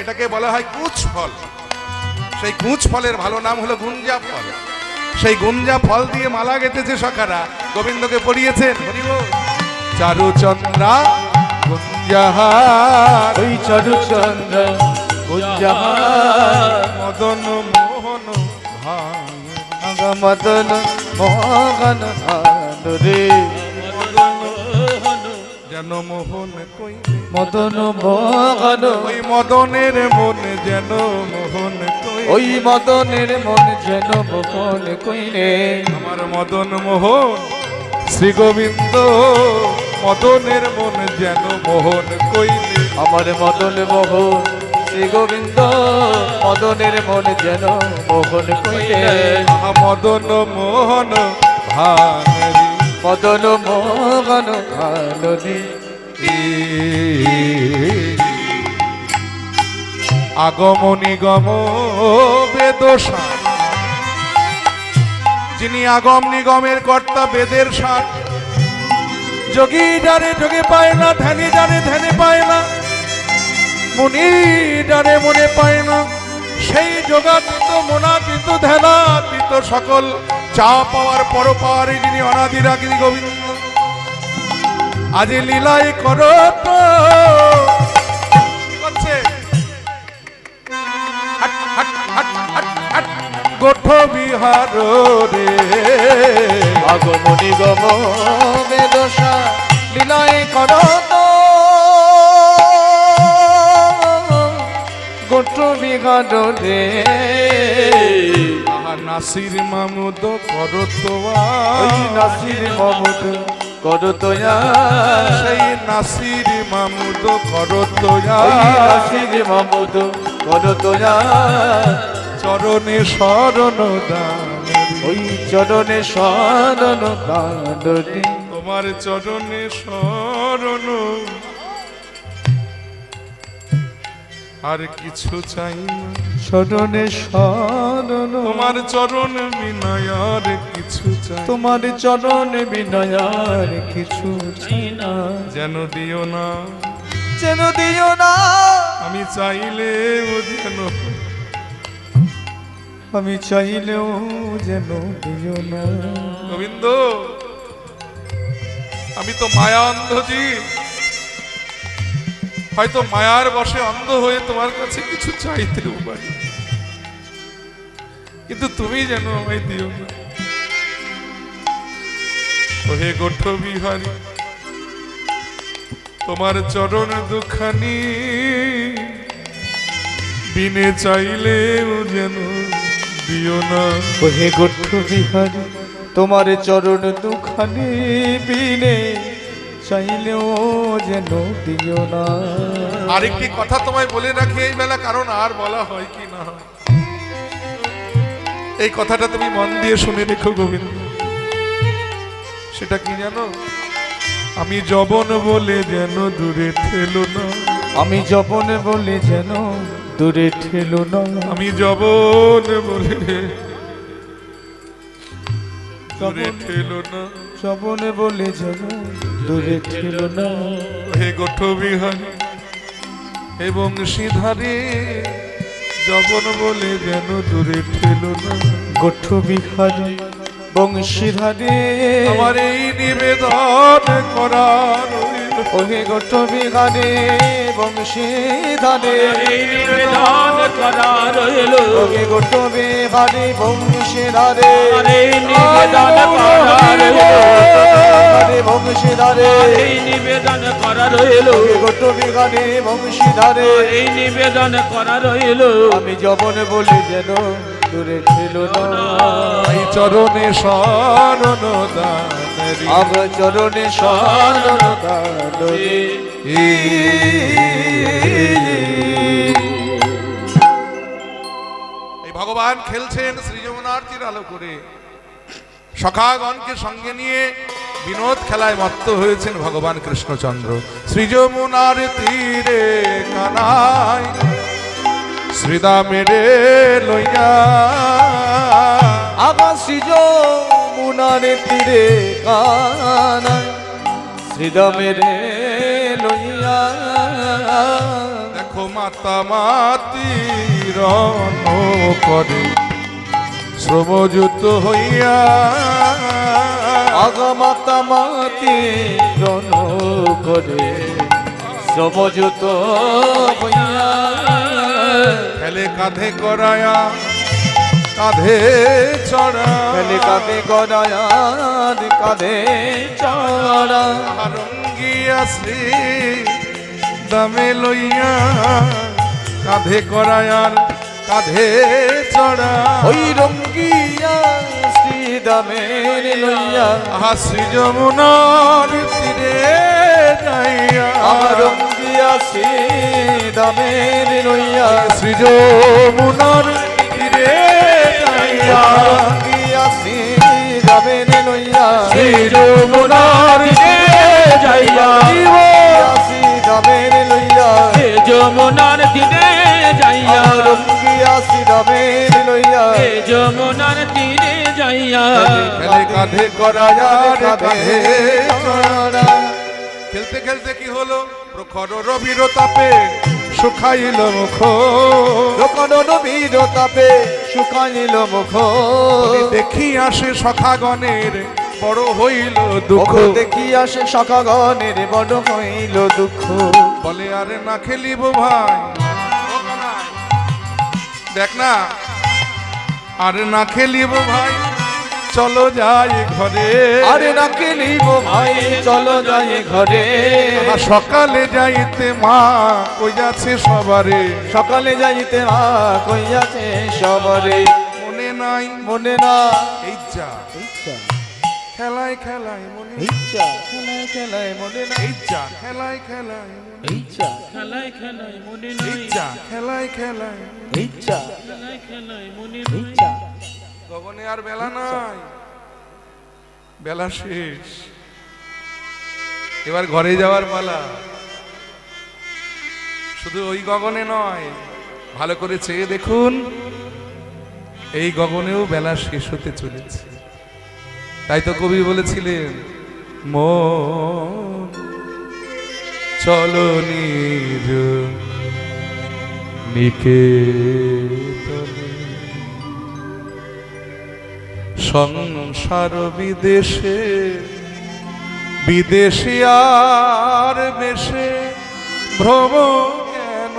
এটাকে বলা হয় কুচ ফল সেই কুচ ফলের ভালো নাম হলো গুঞ্জা ফল সেই গুঞ্জা ফল দিয়ে মালা গেঁথেছে সখারা। গোবিন্দকে পড়িয়েছেন চারুচন্দ্রা গুঞ্জাহার ওই চরুচন্দ্র গুঞ্জাহার মদন মোহন ভাঙ মদন মোহন রে। যেন মোহন কই মদন মোহন। ওই মদনের মন যেন মোহন কই ওই মদনের মন যেন মোহন কইরে। আমার মদন মোহন শ্রী গোবিন্দ মদনের মন যেন মোহন কইলে আমার মদন মোহন শ্রী গোবিন্দ মদনের মন যেন মোহন আহা মদন মোহন ভাঙরি মদন মোহন ভালরি আগমনি গম বেদসা যিনি আগম নিগমের কর্তা বেদের সার যোগী যারে যোগে পায় না, ধ্যানী যারে ধ্যানে পায় না। মুনি যারে মনে পায় না। সেই যোগাতীত, মনাতীত, ধ্যানাতীত সকল চা পাওয়ার পর পাওয়ারে যিনি অনাদির আগে গোবিন্দ। আজ লীলাই করো তো। গোঠ বিহার রে। আগমনি গম বেদশা লীলায় কর তো গোট বিঘার রে নাসির মামুদ করো ওই নাসির মমদ। কর তোয়া সেই নাসির মামুদ করো ওই নাসির মমদ কর তোয়া চরণে শরণ দান ওই চরণে শরণ কাঁদরি তোমার চরণে শরণ। আর কিছু চাই না। শরণে শরণ। তোমার চরণ বিনয় আর তোমার চরণ বিনয়ার কিছু না। যেন দিও না। যেন দিও না। আমি চাইলে ও যেন আমি চাইলেও যেন দিও না। গোবিন্দ আমি তো মায়া অন্ধজি হয়তো মায়ার বসে অন্ধ হয়ে তোমার কাছে কিছু চাইতেও পারি। কিন্তু তুমি যেন আমায় দিও না। ওহে গোঠ বিহারী তোমার চরণ দুখানি বিনে চাইলেও যেন দিও না। ওহে গোঠ্য বিহারী তোমার চরণ দুখানি বিনে চাইলেও যেন দিও না। আরেকটি কথা তোমায় বলে রাখি এই বেলা কারণ আর বলা হয় কি না? হয় এই কথাটা তুমি মন দিয়ে শুনে রেখো গোবিন্দ। সেটা কি জানো? আমি জবন বলে যেন দূরে ঠেলো না। আমি জবনে বলে যেন দূরে ঠেলো না। আমি জবন বলে দূরে ঠেলো না। জবনে বলে যেন দূরে ঠেলো না। হে গোঠ বিহারী এবং সিধারে জবন বলে যেন দূরে ঠেলো না। গোঠ বিহারী বংশীধারে। আমার এই নিবেদন করার। ওহে গোঠ বিহারে বংশীধারে। নিবেদন করা রইল ওহে গোঠ বিহারে বংশীধারে। নিবেদন করা রইল হরে বংশীধারে। এই নিবেদন করা রইল গোঠ বিহারে বংশীধারে। এই নিবেদন করা রইল আমি জবন বলি যেন দূরে ছিল না। এই চরণে শরণ। আব চরণে শরণ দানরে। এই ভগবান খেলছেন শ্রী যমুনার্তির আলো করে। সখাগণকে সঙ্গে নিয়ে বিনোদ খেলায় মত্ত হয়েছেন ভগবান কৃষ্ণচন্দ্র। শ্রী যমুনার তীরে কানাই শ্রীদা মেরে লইয়া। আকাশিজ মুনারে তীরে কানায় শ্রীরামের লইয়া। দেখো মাতামাতি রণ করে শ্রমযুক্ত হইয়া। আগমাতা মাতি রণ করে সমযুত হইয়া খেলে কাঁধে করায়া কাঁধে চড়া। ফেলে কাঁধে গড়ায়ার কাঁধে চড়া। রঙ্গিয়া শ্রী দামে লইয়া কাঁধে করায়ার কাঁধে চড়া। ওই রঙ্গিয়া শ্রীদামের লইয়া। আহা শ্রী যমুনার তীরে যাইয়া। আমার রঙ্গিয়া শ্রীদামের লইয়া শ্রী যমুনার তীরে যাইয়া রঙ্গিয়া শ্রীদামের লইয়া শ্রী যমুনার তীরে যাইয়া শ্রীদামের লইয়া এ যমুনার তীরে যাইয়া আমার রঙ্গিয়া শ্রীদামের লইয়া যমুনার তীরে যাইয়া কাঁধে চড়া চড়া খেলতে খেলতে কি হলো? প্রখর রবির তাপে শুকাইল মুখ। দোকান নবীর তাপে শুকাইল মুখ। দেখি আসে সখাগণের বড় হইল দুঃখ। দুঃখ দেখি আসে সখাগণের বড় হইল দুঃখ। বলে আরে না খেলিব ভাই। দেখ না। আরে না খেলিব ভাই। চলো যাই ঘরে। আরে না খেলিব ভাই চলো যাই ঘরে। সকালে যাইতে মা কই যাচ্ছে সবারে? সকালে যাইতে মা কইয়াছে সবারে? মনে নাই। মনে না। যা ইচ্ছা। খেলায় খেলায় মনে ইচ্ছা। খেলায় খেলায় মনে না। যা খেলায় খেলায় ইচ্ছা। খেলায় খেলায় মনে নাই। যা খেলায় খেলায় ইচ্ছা। খেলায় খেলায় মনে নাই। ইচ্ছা। গগনে আর বেলা নাই। বেলা শেষ। এবার ঘরে যাওয়ার পালা। শুধু ওই গগনে নয়, ভালো করে চেয়ে দেখুন, এই গগনেও বেলা শেষ হতে চলেছে। তাই তো কবি বলেছিলেন, মন, চলো নিজ নিকেতনে সংসার বিদেশে বিদেশে আর বেশে ভ্রম কেন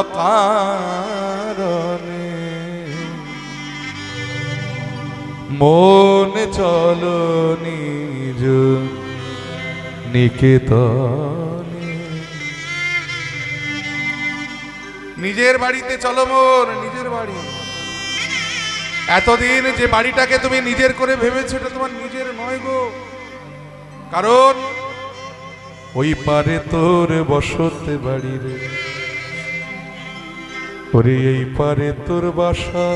অকারণে? মন চলো নিজ নিকেতনে। নিজের বাড়িতে চলো মোর, নিজের বাড়ি। এতদিন যে বাড়িটাকে তুমি নিজের করে ভেবেছো, এটা তোমার নিজের নয় গো। কারণ ওই পারে তোর বসতে বাড়ি রে। ওরে এই পারে তোর বাসা।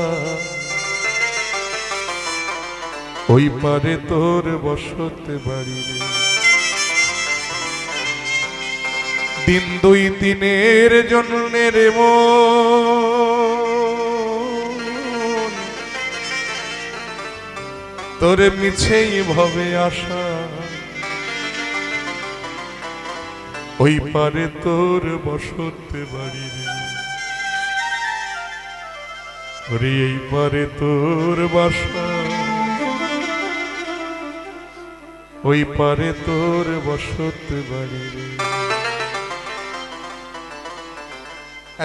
ওই পারে তোর বসতে বাড়ি রে। দিন দুই দিনের জন্য রে মন। তোর মিছেই ভবে আসা ওই পারে তোর বসতে বাড়ি রে। এই পারে তোর বাসা। ওই পারে তোর বসতে বাড়ি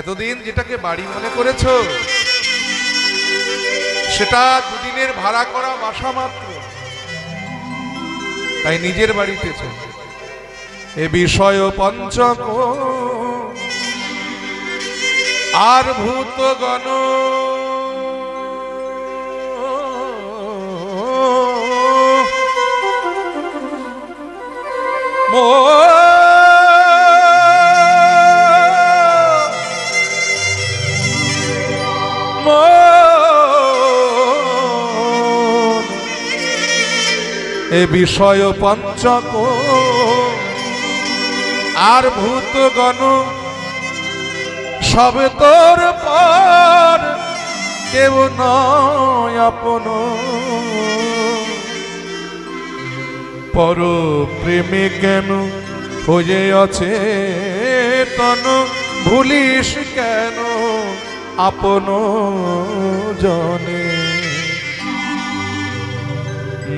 এতদিন যেটাকে বাড়ি মনে করেছ, সেটা দুদিনের ভাড়া করা বাসা মাত্র। তাই নিজের বাড়িতে চল। এ বিষয় পঞ্চক। আর ভূতগণ বিষয় পঞ্চক আর ভূতগণ, সব তোর পর, কেউ নয় আপন পর প্রেমে কেন হয়ে আছে তন? ভুলিস কেন আপন জনে?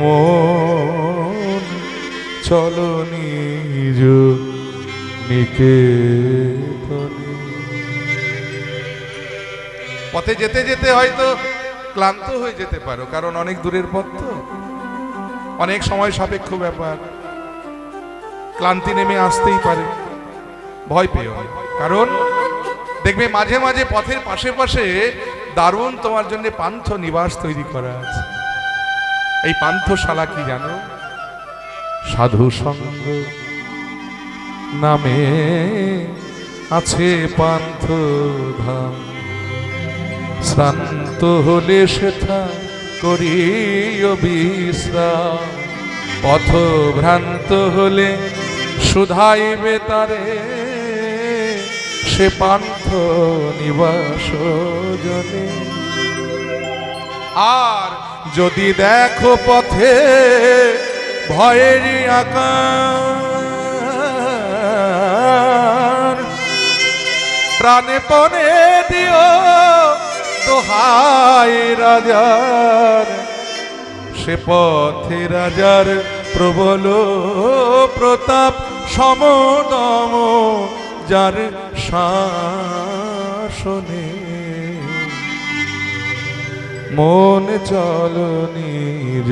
মন। চলো নিজ পথে যেতে যেতে হয়তো ক্লান্ত হয়ে যেতে পারো, কারণ অনেক দূরের পথ তো। অনেক সময় সাপেক্ষ ব্যাপার। ক্লান্তি নেমে আসতেই পারে। ভয় না। কারণ দেখবে মাঝে মাঝে পথের পাশে পাশে দারুণ তোমার জন্য পান্থ নিবাস তৈরি করা আছে। এই পান্থশালা কি জানো? সাধু সঙ্গ নামে আছে পান্থ ধাম শ্রান্ত হলে সেথা করিও বিশ্রাম। পথ ভ্রান্ত হলে শুধাইবে তারে সে পান্থ নিবাস জনে। আর যদি দেখো পথে ভয়েরই আকার, প্রাণে পণে দিও দোহাই রাজার। সে পথে রাজার প্রবল প্রতাপ, সমদম যার শাসনে মন চল নিজ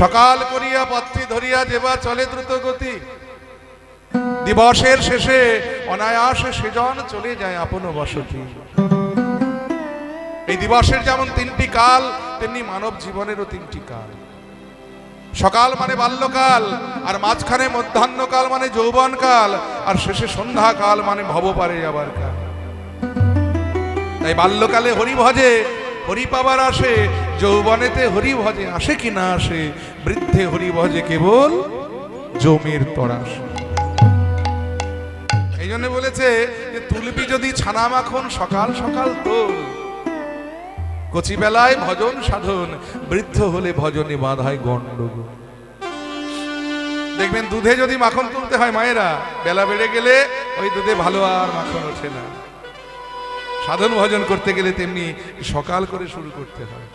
সকাল করিয়া পত্রী ধরিয়া যেবা চলে দ্রুত গতি। দিবসের শেষে অনায়াসে সেজন চলে যায় আপন বসতি। এই দিবসের যেমন তিনটি কাল, তেমনি মানব জীবনেরও তিনটি কাল। সকাল মানে বাল্যকাল, আর মাঝখানে মধ্যাহ্নকাল মানে যৌবনকাল, আর শেষে সন্ধ্যাকাল মানে ভবপারে যাবার কাল তাই বাল্যকালে হরি ভজে হরি পাবার আসে, যৌবনেতে হরি ভজে আসে কি না আসে, বৃদ্ধে হরি ভজে কেবল জমির তরাস। এই জন্য বলেছে যে, তুলবি যদি ছানা মাখন সকাল সকাল তোল। কচি বেলায় ভজন সাধন, বৃদ্ধ হলে ভজনে বাধায় গন্ডগোল দেখবেন দুধে যদি মাখন তুলতে হয় মায়েরা, বেলা বেড়ে গেলে ওই দুধে ভালো আর মাখন ওঠে না। সাধন ভজন করতে গেলে তেমনি সকাল করে শুরু করতে হয়।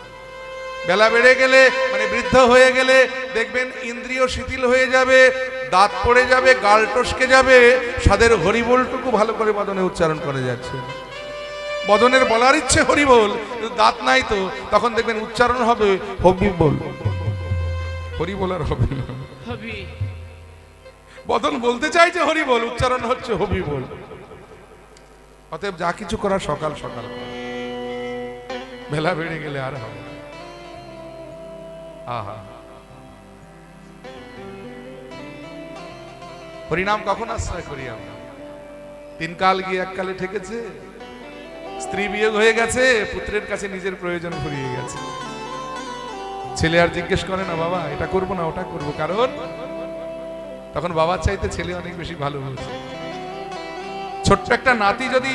বেলা বেড়ে গেলে মানে বৃদ্ধ হয়ে গেলে দেখবেন ইন্দ্রিয় শিথিল হয়ে যাবে, দাঁত পড়ে যাবে, গাল টসকে যাবে, স্বাদের হরিবোলটুকু ভালো করে বদনে উচ্চারণ করে যাচ্ছে। বদনের বলার ইচ্ছে হরিবোল কিন্তু দাঁত নাই তো তখন দেখবেন উচ্চারণ হবে হবি বল হরি বলার হবে না। বদন বলতে চাইছে হরি বল উচ্চারণ হচ্ছে হবি বল অতএব যা কিছু করার সকাল সকাল। করো। বেলা বেড়ে গেলে আর হবে। আহা। হরিনাম কখন আশ্রয় করি আমরা? তিন কাল গিয়ে এককালে ঠেকেছে? স্ত্রী বিয়োগ হয়ে গেছে, পুত্রের কাছে নিজের প্রয়োজন ফুরিয়ে গেছে। ছেলে আর জিজ্ঞেস করে, না বাবা, এটা করব না, ওটা করব। কারণ তখন বাবার চাইতে ছেলে অনেক বেশি ভালো বলছে ছোট্ট একটা নাতি যদি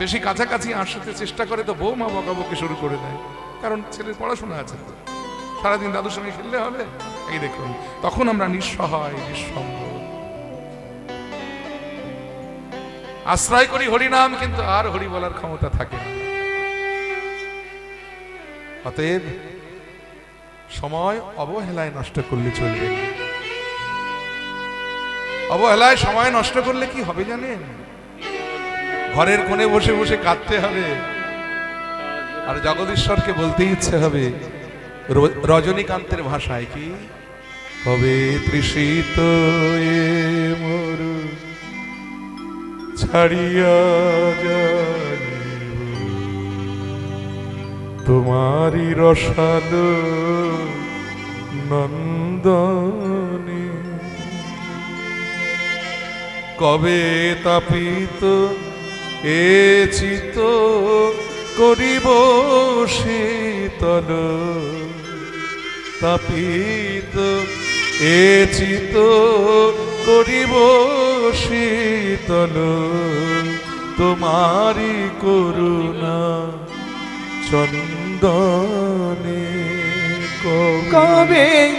বেশি কাছাকাছি আসতে চেষ্টা করে, তো বউ মা বকাবকি শুরু করে দেয়। কারণ ছেলের পড়াশোনা আছে সারাদিন দাদুর সঙ্গে খেললে হবে? এই দেখুন, তখন আমরা নিঃসহায়, নিঃসঙ্গ। আশ্রয় করি হরিনাম, কিন্তু আর হরি বলার ক্ষমতা থাকে না। অতএব সময় অবহেলায় নষ্ট করলে চলবে অবহেলায় সময় নষ্ট করলে কি হবে জানেন? ঘরের কোণে বসে বসে কাঁদতে হবে। আর জগদীশ্বরকে বলতে ইচ্ছে হবে রজনীকান্তের ভাষায় কি? হবে তৃষিত মরু। ছাড়িয়া তোমারি রসালো নন্দনী। কবে তাপিত এ চিত করিব শীতল তাপিত এ চিত করিব শীতল তোমারি করুণা চন্দনে কবে।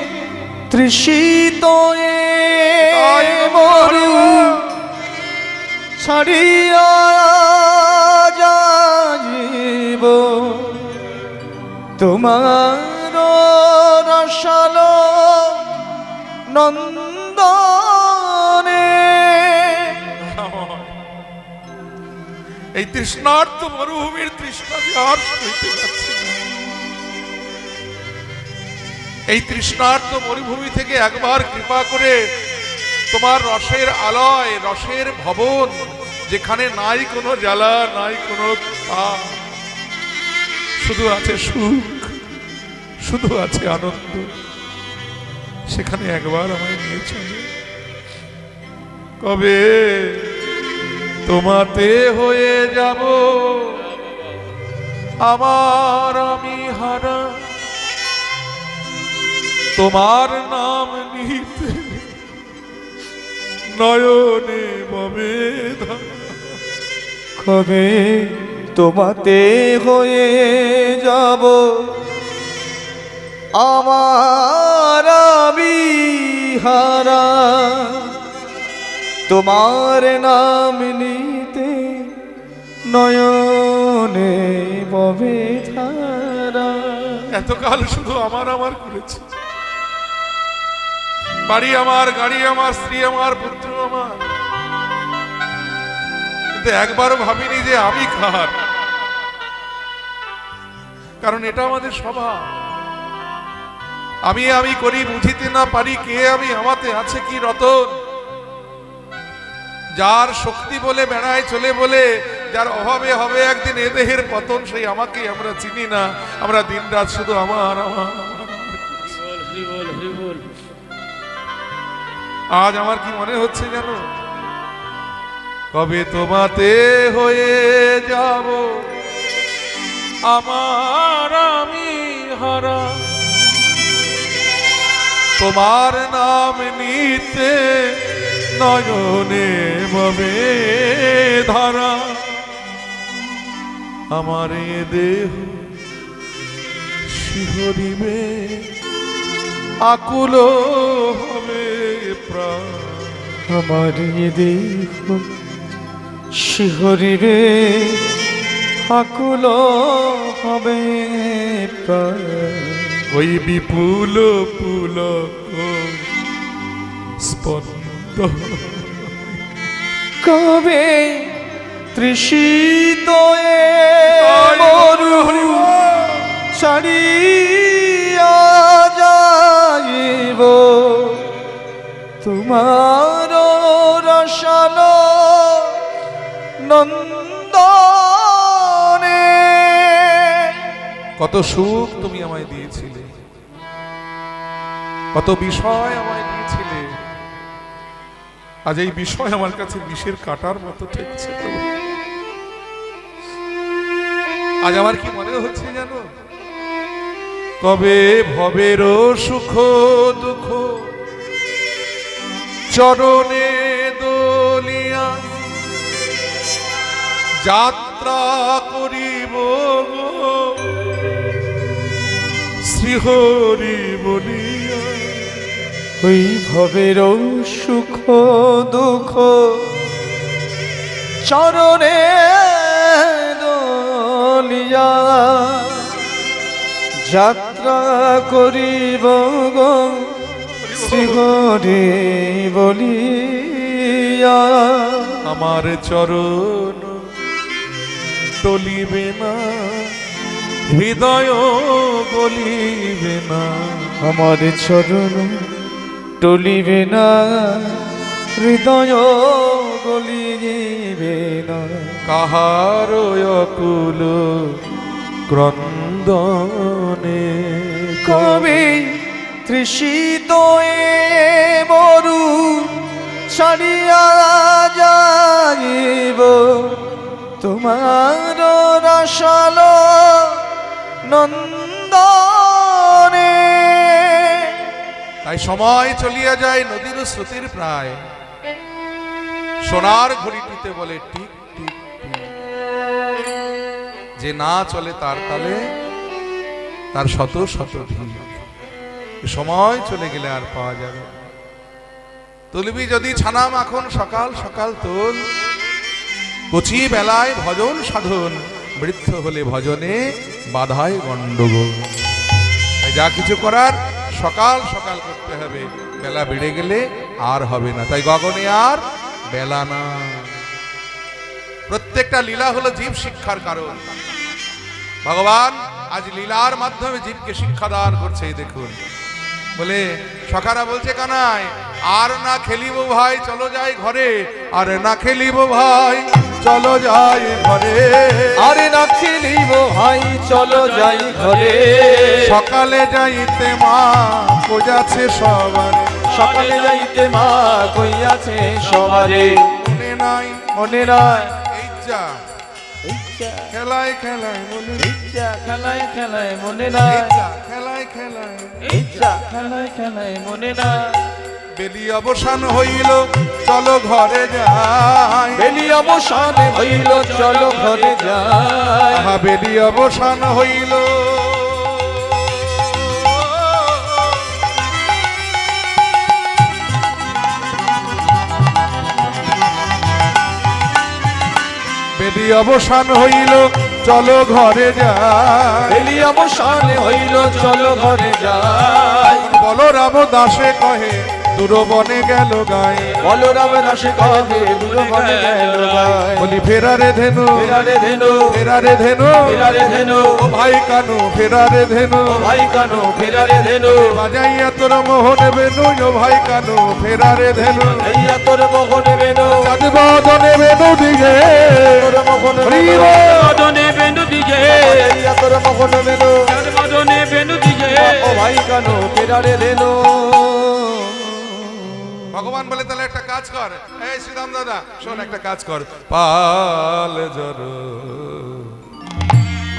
তৃষিত মরু। ছাড়িয়া যাইব। তোমার রসাল নন্দনে এই তৃষ্ণার্থ মরুভূমির আর পারছি এই তৃষ্ণার্থ মরুভূমি থেকে একবার কৃপা করে তোমার রসের আলয়, রসের ভবন, যেখানে নাই কোনো জ্বালা, নাই কোনো শুধু আছে সুখ, শুধু আছে আনন্দ। সেখানে একবার আমায় নিয়ে চলে। কবে তোমাতে হয়ে যাব। আমার আমি হারা। তোমার নাম নিতে নয়নে ববে কবে তোমাতে হয়ে যাব? আমার আমি হারা। তোমার নাম নিতে নয়নে ববে ধারা। এতকাল শুধু আমার আমার করেছে। বাড়ি আমার, গাড়ি আমার, স্ত্রী আমার, পুত্র আমার। কিন্তু একবারও ভাবিনি যে আমি কার। কারণ এটা আমাদের স্বভাব। আমি আমি করি, বুঝিতে না পারি কে আমি, আমাতে আছে কি রতন? যার শক্তি বলে বেড়ায় চলে বলে যার অভাবে হবে একদিন এ দেহের পতন সেই আমাকে আমরা চিনি না। আমরা দিনরাত শুধু আমার আমার। আজ আমার কি মনে হচ্ছে জানো? কবে তোমাতে হয়ে যাব? আমার আমি হারা। তোমার নাম নিতে নয়নে ববে ধারা। আমার দেহ শিহরিবে আকুল হবে প্রাণ। আমার দেহ শিহরিবে আকুল হবে প্রাণ। ওই বিপুল পুলক স্পন্দ কবে তৃষিত ছাড়িয়া যাইব। তোমার রসাল নন্দনে। কত সুখ তুমি আমায় দিয়েছিলে। কত বিষয় আমায় দিয়েছিলে। আজ এই বিষয় আমার কাছে বিষের কাটার মতো ঠেকছে। আজ আমার কি মনে হচ্ছে জানো কবে ভবের সুখ, দুঃখ, চরণে দলিয়া যাত্রা করিব শ্রীহরি বলিয়া। ওই ভবের সুখ দুঃখ চরণে দলিয়া যাত্রা করিব গো শ্রীহরি বলিয়া। আমার চরণ টলিবে না হৃদয় গলিবে না। আমার চরণ টলিবে না হৃদয় গলিবে না। কাহার অকুল ক্রন্দনে কবি তৃষিত মরু ছাড়িয়া যাইব। তোমার রসাল নন্দনে তাই সময় চলিয়া যায় নদীর স্রোতের প্রায়। সোনার ঘড়িটিতে বলে, টিক টিক যে না চলে তার তালে, তার শত শত সময় চলে গেলে আর পাওয়া যাবে। তুলবি যদি ছানা মাখন, সকাল সকাল তোল। কচি বেলায় ভজন সাধন, বৃদ্ধ হলে ভজনে বাধায় গণ্ডগোল। যা কিছু করার সকাল সকাল করতে হবে। বেলা বেড়ে গেলে আর হবে না। তাই গগনে আর বেলা না। প্রত্যেকটা লীলা হলো জীব শিক্ষার কারণ। ভগবান আজ লীলার মাধ্যমে জীবকে শিক্ষা দান করছে দেখুন। বলে, সখারা বলছে, কানাই, আর না খেলিব ভাই, চলো যাই ঘরে, আর না খেলিব ভাই। চলো যাই ঘরে। আরে না খেলিব ভাই চলো যাই ঘরে। সকালে যাইতে মা বোঝাছে সবার। সকালে যাইতে মা কইয়াছে সবারে। মনে নাই মনে নাই। ইচ্ছা। খেলায় খেলায় মনে ইচ্ছা খেলায় খেলায় মনে যা খেলায় খেলায় ইচ্ছা খেলায় খেলায় মনে নয় বেলি অবসান হইল চলো ঘরে যাই। বেলি অবসান হইল চলো ঘরে যাই। আহা বেলি অবসান হইল। বেলি অবসান হইল চলো ঘরে যাই। বেলি অবসান হইল চলো ঘরে যাই। বলরাম দাসে কহে দূরবনে গেল গায়ে। বলরাম দাসে কহে দূর বনে গেল গায়। বলি ফেরারে ধেনু ফেরারে ধেনু ফেরারে ধেনু ফেরারে ধেনু। ও ভাই কানু ফেরারে ধেনু। ও ভাই কানু ফেরারে ধেনু। বাজাইয়া তোর মোহন বেনু ও ভাই কানু ফেরারে ধেনু। এইয়া তোর মোহন বেনু। চাঁদ বদনে বেনু দিগে। তোর মোহন হরি বেনু। বেনু দিগে। এইয়া তোর মোহন বেনু। চাঁদ মদনে বেনু দিগে। ও ভাই কানু ফেরারে ধেনু। ভগবান বলে তাহলে একটা কাজ কর এই শ্রীরাম দাদা শোন একটা কাজ কর পাল জর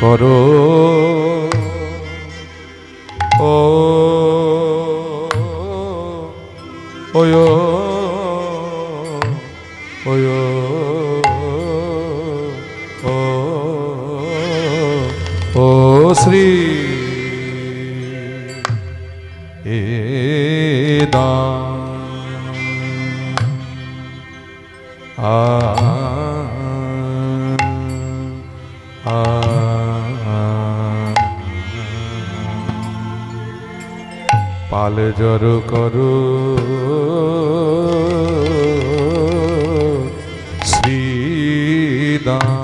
করো ও ও ও শ্রী পাল জর করো শ্রীদান